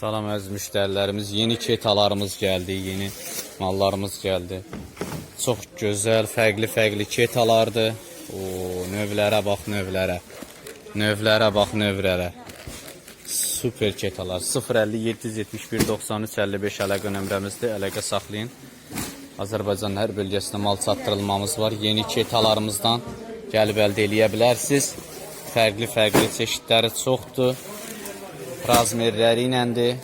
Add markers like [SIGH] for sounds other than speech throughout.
Salam əziz müştərilərimiz. Yeni ketalarımız gəldi, yeni mallarımız gəldi. Çox gözəl, fərqli-fərqli ketalardır. O, növlərə bax, növlərə. Növlərə bax, növlərə. Super ketalar. 050 771 93 55 əlaqə nömrəmizdir. Əlaqə saxlayın. Azərbaycanın hər bölgəsində mal çatdırılmamız var. Yeni ketalarımızdan gəlib əldə eləyə bilərsiniz. Fərqli-fərqli çeşidləri çoxdur. Razmerləri iləndir.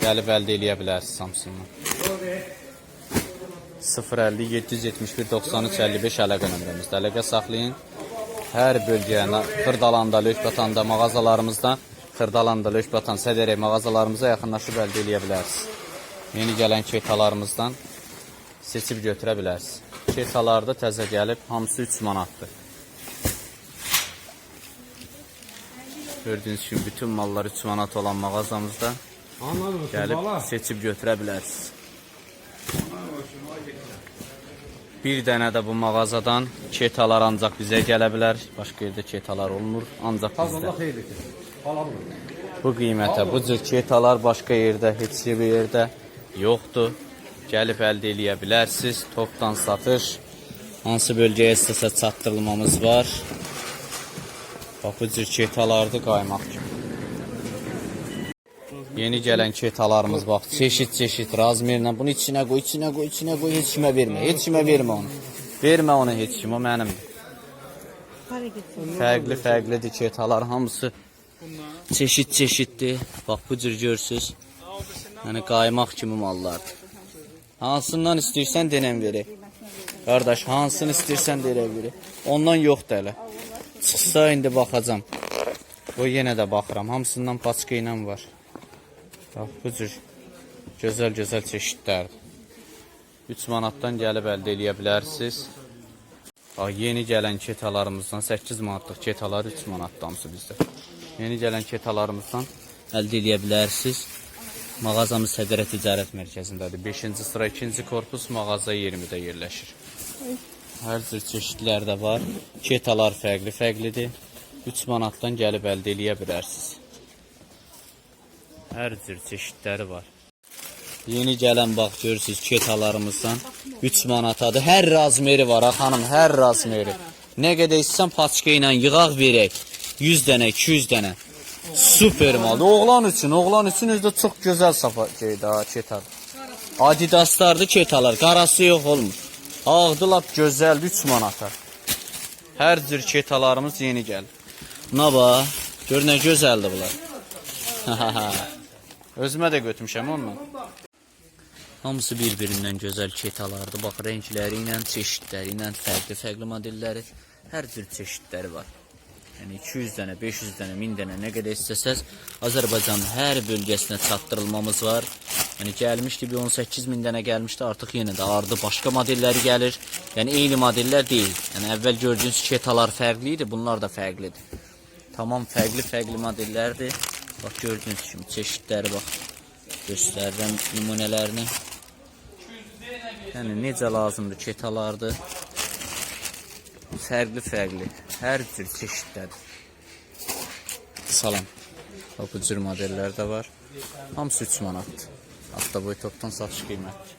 Gəlib əldə eləyə bilərsiniz hamısını. 050 771 93 55 əlaqə nömrəmizdə. Əlaqə saxlayın. Hər bölgəyə, Xırdalanda, Lökbatanda mağazalarımızda, Xırdalanda, Lökbatan, Sədərək mağazalarımıza yaxınlaşıb əldə eləyə bilərsiniz. Yeni gələn ketalarımızdan seçib götürə bilərsiniz. Ketalarda təzə gəlib, hamısı 3 manatdır. Gördüyünüz kimi bütün mallar 3 manat olan mağazamızda Anladım. gəlib Bala. seçib götürə bilərsiniz. Bir dənə də bu mağazadan ketalar ancaq bizə gələ bilər. Başqa yerdə ketalar olmur, ancaq bizdə. Bu qiymətə bu cür ketalar başqa yerdə, heç bir yerdə yoxdur. Gəlib əldə eləyə bilərsiniz. Topdan satış. Hansı bölgəyə istəsə çatdırılmamız var. Cür ketalardır qaymaq. Yeni gələn ketalarımız bax çeşid-çeşid razmerlə bunu içinə qoy, içinə qoy, içinə qoy, heç kimə vermə. Heç kimə vermə onu. Vermə onu heç kimə, mənimdir. Fərqli fərqlidir ketalar hamısı çeşid-çeşiddir. Bax bu cür görürsüz. Yəni qaymaq kimi mallardır. Hansından istəyirsən denən verək. Qardaş, hansını istəyirsən denən verək. Ondan yoxdur hələ. Çıxsa indi baxacam. O yenə də baxıram. Hamısından paçka ilə var. Bax bu cür gözəl-gözəl çeşidlərdir. 3 manatdan gəlib əldə eləyə yeni gələn ketalarımızdan 8 manatlıq ketalar 3 manatdan hamısı bizdə. Yeni gələn ketalarımızdan əldə eləyə. Mağazamız Sədərə Ticarət Mərkəzindədir. 5-ci sıra 2-ci korpus mağaza 20-də yerləşir. Hər cür çeşidlər də var. Ketalar fərqli-fərqlidir. 3 manatdan gəlib əldə eləyə bilərsiniz. Hər cür çeşidləri var. Yeni gələn bax görürsüz ketalarımızdan 3 manatadır. Hər razmeri var ha xanım, hər razmeri. Nə qədər istəsən paçka ilə yığaq verək. 100 dənə, 200 dənə. Super maldır. Oğlan üçün, oğlan üçün özdə çox gözəl safa şeydir ha ketal. Adidaslardır ketalar, qarası yox olmur. Ağdı lap gözəl 3 manata. Hər cür ketalarımız yeni gəlir. Buna bax, gör nə gözəldir bunlar. [LAUGHS] Özümə də götürmüşəm onunla. Hamısı bir-birindən gözəl ketalardır. Bax, rəngləri ilə, çeşidləri ilə, fərqli-fərqli modelləri, hər cür çeşidləri var. Yəni 200 dənə, 500 dənə, 1000 dənə nə qədər istəsəz Azərbaycanın hər bölgəsinə çatdırılmamız var. Yəni gəlmişdi bir 18 min dənə gəlmişdi, artıq yenə də ardı başqa modelləri gəlir. Yəni eyni modellər deyil. Yəni əvvəl gördüyünüz ketalar idi, bunlar da fərqlidir. Tamam fərqli-fərqli modellərdir. Bax gördüyünüz kimi çeşidləri bax. Göstərirəm nümunələrini. Yəni necə lazımdır ketalardır. Fərqli-fərqli, hər cür çeşidlədir. Salam. Bax bu cür modellər də var. Hamısı 3 manatdır. Avtoboy topdan satış qiyməti.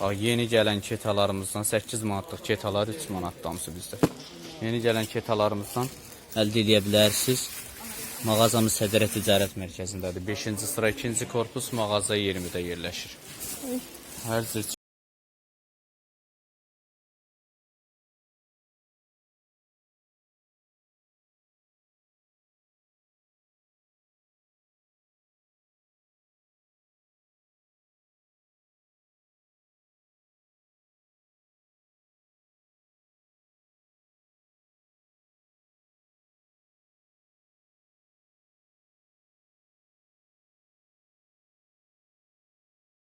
Bax yeni gələn ketalarımızdan 8 manatlıq ketalar 3 manatdır hamısı bizdə. Yeni gələn ketalarımızdan əldə edə. Mağazamız Sədərə Ticarət Mərkəzindədir. 5-ci sıra 2-ci korpus mağaza 20-də yerləşir. Hər